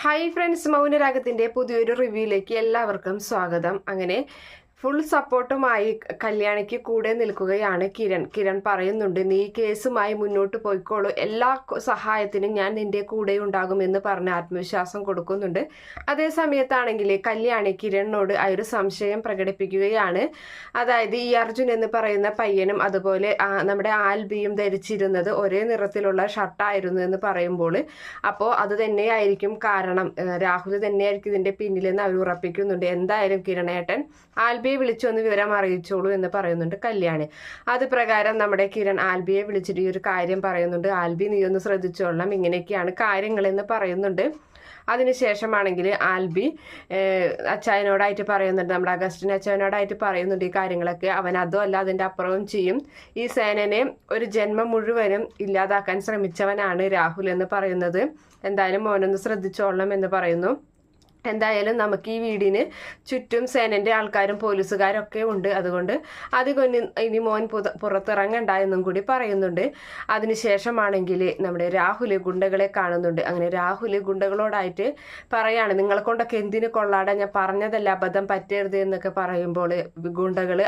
Hi friends മൗനരാഗത്തിന്റെ പുതിയൊരു റിവ്യൂയിലേക്ക് എല്ലാവർക്കും സ്വാഗതം. അങ്ങനെ ഫുൾ സപ്പോർട്ടുമായി കല്യാണിക്ക് കൂടെ നിൽക്കുകയാണ് കിരൺ. കിരൺ പറയുന്നുണ്ട് നീ കേസുമായി മുന്നോട്ട് പോയിക്കോളൂ. എല്ലാ സഹായത്തിനും ഞാൻ നിന്റെ കൂടെ ഉണ്ടാകുമെന്ന് പറഞ്ഞ് ആത്മവിശ്വാസം കൊടുക്കുന്നുണ്ട്. അതേ സമയത്താണെങ്കിൽ കല്യാണി കിരണിനോട് ആ ഒരു സംശയം പ്രകടിപ്പിക്കുകയാണ്. അതായത് ഈ അർജുൻ എന്ന് പറയുന്ന പയ്യനും അതുപോലെ നമ്മുടെ ആൽബിയും ധരിച്ചിരുന്നത് ഒരേ നിറത്തിലുള്ള ഷർട്ടായിരുന്നു എന്ന് പറയുമ്പോൾ അപ്പോൾ അത് തന്നെയായിരിക്കും കാരണം. രാഹുൽ തന്നെയായിരിക്കും ഇതിന്റെ പിന്നിലെന്ന് അവർ ഉറപ്പിക്കുന്നുണ്ട്. എന്തായാലും കിരണേട്ടൻ ആൽബിയെ വിളിച്ചൊന്ന് വിവരം അറിയിച്ചോളൂ എന്ന് പറയുന്നുണ്ട് കല്യാണി. അത് പ്രകാരം നമ്മുടെ കിരൺ ആൽബിയെ വിളിച്ചിട്ട് ഈ ഒരു കാര്യം പറയുന്നുണ്ട്. ആൽബി നീ ഒന്ന് ശ്രദ്ധിച്ചോളണം. ഇങ്ങനെയൊക്കെയാണ് കാര്യങ്ങളെന്ന് പറയുന്നുണ്ട്. അതിനുശേഷമാണെങ്കിൽ ആൽബി അച്ചായനോടായിട്ട് പറയുന്നുണ്ട്. നമ്മുടെ അഗസ്റ്റിൻ അച്ചായനോടായിട്ട് പറയുന്നുണ്ട് ഈ കാര്യങ്ങളൊക്കെ. അവൻ അതും അല്ല അതിന്റെ അപ്പുറവും ചെയ്യും. ഈ സേനനെ ഒരു ജന്മം മുഴുവനും ഇല്ലാതാക്കാൻ ശ്രമിച്ചവനാണ് രാഹുൽ എന്ന് പറയുന്നത്. എന്തായാലും മോനൊന്ന് ശ്രദ്ധിച്ചോളണം എന്ന് പറയുന്നു. എന്തായാലും നമുക്ക് ഈ വീടിന് ചുറ്റും സേനന്റെ ആൾക്കാരും പോലീസുകാരും ഒക്കെ ഉണ്ട്. അതുകൊണ്ട് അധികം ഇനി മോൻ പുറത്തിറങ്ങണ്ട എന്നും കൂടി പറയുന്നുണ്ട്. അതിനുശേഷമാണെങ്കിൽ നമ്മുടെ രാഹുൽ ഗുണ്ടകളെ കാണുന്നുണ്ട്. അങ്ങനെ രാഹുൽ ഗുണ്ടകളോടായിട്ട് പറയാണ് നിങ്ങളെ കൊണ്ടൊക്കെ എന്തിന് കൊള്ളാടാ? ഞാൻ പറഞ്ഞതല്ല അബദ്ധം പറ്റരുത് എന്നൊക്കെ പറയുമ്പോൾ ഗുണ്ടകൾ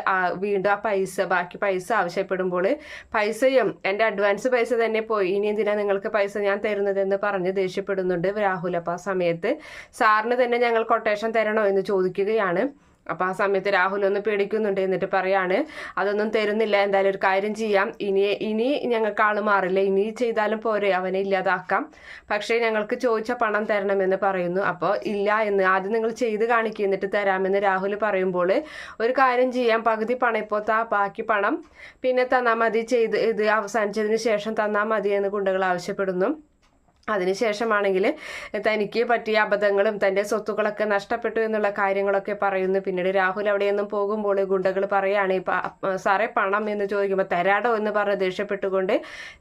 വീണ്ടും ആ പൈസ ബാക്കി പൈസ ആവശ്യപ്പെടുമ്പോൾ പൈസയും എന്റെ അഡ്വാൻസ് പൈസ തന്നെ പോയി. ഇനി എന്തിനാ നിങ്ങൾക്ക് പൈസ ഞാൻ തരുന്നതെന്ന് പറഞ്ഞ് ദേഷ്യപ്പെടുന്നുണ്ട് രാഹുൽ. അപ്പോൾ ആ സമയത്ത് സാറിന് തന്നെ ഞങ്ങൾ കൊട്ടേഷൻ തരണോ എന്ന് ചോദിക്കുകയാണ്. അപ്പോൾ ആ സമയത്ത് രാഹുൽ ഒന്ന് പേടിക്കുന്നുണ്ട് എന്നിട്ട് പറയാണ് അതൊന്നും തരുന്നില്ല എന്തായാലും ഒരു കാര്യം ചെയ്യാം. ഇനി ഇനി ഞങ്ങൾക്ക് ആൾ മാറില്ല. ഇനി ചെയ്താലും പോരെ അവനെ ഇല്ലാതാക്കാം. പക്ഷേ ഞങ്ങൾക്ക് ചോദിച്ച പണം തരണമെന്ന് പറയുന്നു. അപ്പോൾ ഇല്ല എന്ന് ആദ്യം നിങ്ങൾ ചെയ്ത് കാണിക്കുക എന്നിട്ട് തരാമെന്ന് രാഹുൽ പറയുമ്പോൾ ഒരു കാര്യം ചെയ്യാം. പകുതി പണം ഇപ്പോൾ താ ബാക്കി പണം പിന്നെ തന്നാൽ മതി. ചെയ്ത് ഇത് അവസാനിച്ചതിന് ശേഷം തന്നാൽ മതി എന്ന് ഗുണ്ടകൾ ആവശ്യപ്പെടുന്നു. അതിനുശേഷമാണെങ്കിൽ തനിക്ക് പറ്റിയ അബദ്ധങ്ങളും തന്റെ സ്വത്തുക്കളൊക്കെ നഷ്ടപ്പെട്ടു എന്നുള്ള കാര്യങ്ങളൊക്കെ പറയുന്നു. പിന്നീട് രാഹുൽ അവിടെയൊന്നും പോകുമ്പോൾ ഗുണ്ടകൾ പറയാണ് സാറേ പണം എന്ന് ചോദിക്കുമ്പോൾ തരാടോ എന്ന് പറഞ്ഞ് ദേഷ്യപ്പെട്ടുകൊണ്ട്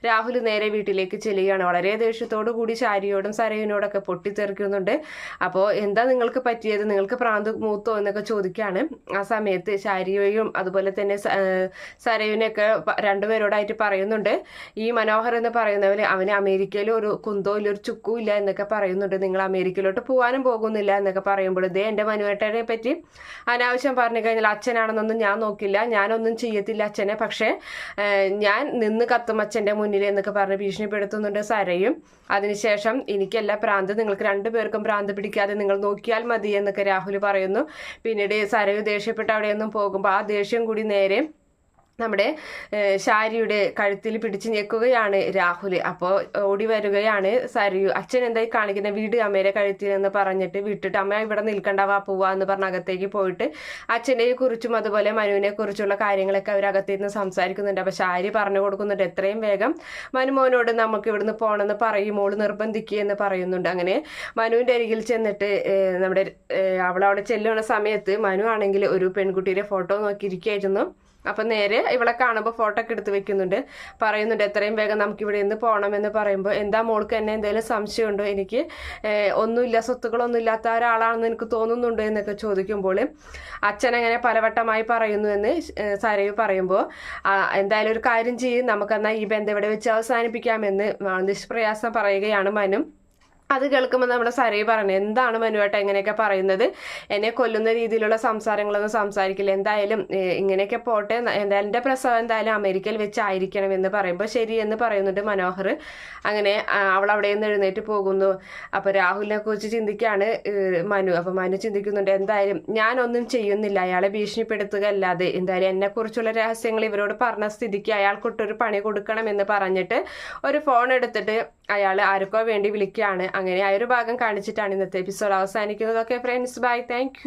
രാഹുൽ നേരെ വീട്ടിലേക്ക് ചെല്ലുകയാണ്. വളരെ ദേഷ്യത്തോടു കൂടി ശാരിയോടും സരയുനോടൊക്കെ പൊട്ടിത്തെറിക്കുന്നുണ്ട്. അപ്പോൾ എന്താ നിങ്ങൾക്ക് പറ്റിയത്? നിങ്ങൾക്ക് പ്രാന്ത് മൂത്തോ എന്നൊക്കെ ചോദിക്കുകയാണ്. ആ സമയത്ത് ശാരിയോയും അതുപോലെ തന്നെ സരയുനൊക്കെ രണ്ടുപേരോടായിട്ട് പറയുന്നുണ്ട്. ഈ മനോഹർ എന്ന് പറയുന്നവർ അവന് അമേരിക്കയിൽ ഒരു കുന്തോ ഒരു ചുക്കും ഇല്ല എന്നൊക്കെ പറയുന്നുണ്ട്. നിങ്ങൾ അമേരിക്കയിലോട്ട് പോകാനും പോകുന്നില്ല എന്നൊക്കെ പറയുമ്പോൾ ഇതേ എന്റെ മനുവേട്ടനെ പറ്റി അനാവശ്യം പറഞ്ഞു കഴിഞ്ഞാൽ അച്ഛനാണെന്നൊന്നും ഞാൻ നോക്കില്ല. ഞാനൊന്നും ചെയ്യത്തില്ല അച്ഛനെ. പക്ഷേ ഞാൻ നിന്ന് കത്തും അച്ഛന്റെ മുന്നിൽ എന്നൊക്കെ പറഞ്ഞ് ഭീഷണിപ്പെടുത്തുന്നുണ്ട് സരയും. അതിനുശേഷം എനിക്കല്ല പ്രാന്ത്. നിങ്ങൾക്ക് രണ്ടുപേർക്കും പ്രാന്ത് പിടിക്കാതെ നിങ്ങൾ നോക്കിയാൽ മതി എന്നൊക്കെ രാഹുൽ പറയുന്നു. പിന്നീട് സരയു ദേഷ്യപ്പെട്ട് അവിടെയൊന്നും പോകുമ്പോൾ ആ ദേഷ്യം കൂടി നേരെ നമ്മുടെ ശാരിയുടെ കഴുത്തിൽ പിടിച്ച് ഞെക്കുകയാണ് രാഹുൽ അപ്പോൾ ഓടി വരികയാണ് സരയു. അച്ഛൻ എന്തായി കാണിക്കുന്ന വീട് അമ്മയുടെ കഴുത്തിൽ എന്ന് പറഞ്ഞിട്ട് വിട്ടിട്ട് അമ്മ ഇവിടെ നിൽക്കണ്ട വാ പോവാ എന്ന് പറഞ്ഞ അകത്തേക്ക് പോയിട്ട് അച്ഛനെ കുറിച്ചും അതുപോലെ മനുവിനെ കുറിച്ചുള്ള കാര്യങ്ങളൊക്കെ അവർ അകത്തേന്ന് സംസാരിക്കുന്നുണ്ട്. അപ്പോൾ ശാരി പറഞ്ഞു കൊടുക്കുന്നുണ്ട് എത്രയും വേഗം മനുമോനോട് നമുക്ക് ഇവിടുന്ന് പോകണമെന്ന് പറയുമോൾ നിർബന്ധിക്കുക എന്ന് പറയുന്നുണ്ട്. അങ്ങനെ മനുവിന്റെ അരികിൽ ചെന്നിട്ട് നമ്മുടെ അവളവിടെ ചെല്ലുന്ന സമയത്ത് മനു ആണെങ്കിൽ ഒരു പെൺകുട്ടിയുടെ ഫോട്ടോ നോക്കിയിരിക്കുകയായിരുന്നു. അപ്പം നേരെ ഇവളെ കാണുമ്പോൾ ഫോട്ടോ ഒക്കെ എടുത്ത് വെക്കുന്നുണ്ട്. പറയുന്നുണ്ട് എത്രയും വേഗം നമുക്ക് ഇവിടെ നിന്ന് പോകണമെന്ന് പറയുമ്പോൾ എന്താ മോൾക്ക് എന്നെ എന്തെങ്കിലും സംശയമുണ്ടോ? എനിക്ക് ഒന്നുമില്ല സ്വത്തുക്കളൊന്നും ഇല്ലാത്ത ഒരാളാണെന്ന് എനിക്ക് തോന്നുന്നുണ്ടോ? എന്നൊക്കെ ചോദിക്കുമ്പോൾ അച്ഛൻ അങ്ങനെ പലവട്ടമായി പറയുന്നു എന്ന് സരയു പറയുമ്പോൾ എന്തായാലും ഒരു കാര്യം ചെയ്യും നമുക്കെന്നാൽ ഈ ബന്ധം ഇവിടെ വെച്ച് അവസാനിപ്പിക്കാമെന്ന് നിഷ്പ്രയാസം പറയുകയാണ് മനു. അത് കേൾക്കുമ്പോൾ നമ്മുടെ സരയി പറഞ്ഞു എന്താണ് മനുവേട്ട എങ്ങനെയൊക്കെ പറയുന്നത്? എന്നെ കൊല്ലുന്ന രീതിയിലുള്ള സംസാരങ്ങളൊന്നും സംസാരിക്കില്ല. എന്തായാലും ഇങ്ങനെയൊക്കെ പോട്ടെ. എന്റെ പ്രസവം എന്തായാലും അമേരിക്കയിൽ വെച്ചായിരിക്കണം എന്ന് പറയുമ്പോൾ ശരി എന്ന് പറയുന്നുണ്ട് മനോഹർ. അങ്ങനെ അവൾ അവിടെ നിന്ന് എഴുന്നേറ്റ് പോകുന്നു. അപ്പോൾ രാഹുലിനെ കുറിച്ച് ചിന്തിക്കുകയാണ് മനു. അപ്പോൾ മനു ചിന്തിക്കുന്നുണ്ട് എന്തായാലും ഞാനൊന്നും ചെയ്യുന്നില്ല. അയാളെ ഭീഷണിപ്പെടുത്തുക അല്ലാതെ എന്തായാലും എന്നെക്കുറിച്ചുള്ള രഹസ്യങ്ങൾ ഇവരോട് പറഞ്ഞ സ്ഥിതിക്ക് അയാൾക്കൊട്ടൊരു പണി കൊടുക്കണം എന്ന് പറഞ്ഞിട്ട് ഒരു ഫോൺ എടുത്തിട്ട് അയാൾ ആർക്കോ വേണ്ടി വിളിക്കുകയാണ് അങ്ങനെ ആ ഒരു ഭാഗം കാണിച്ചിട്ടാണ് ഇന്നത്തെ എപ്പിസോഡ് അവസാനിക്കുന്നത് ഓക്കെ ഫ്രണ്ട്സ് ബൈ താങ്ക്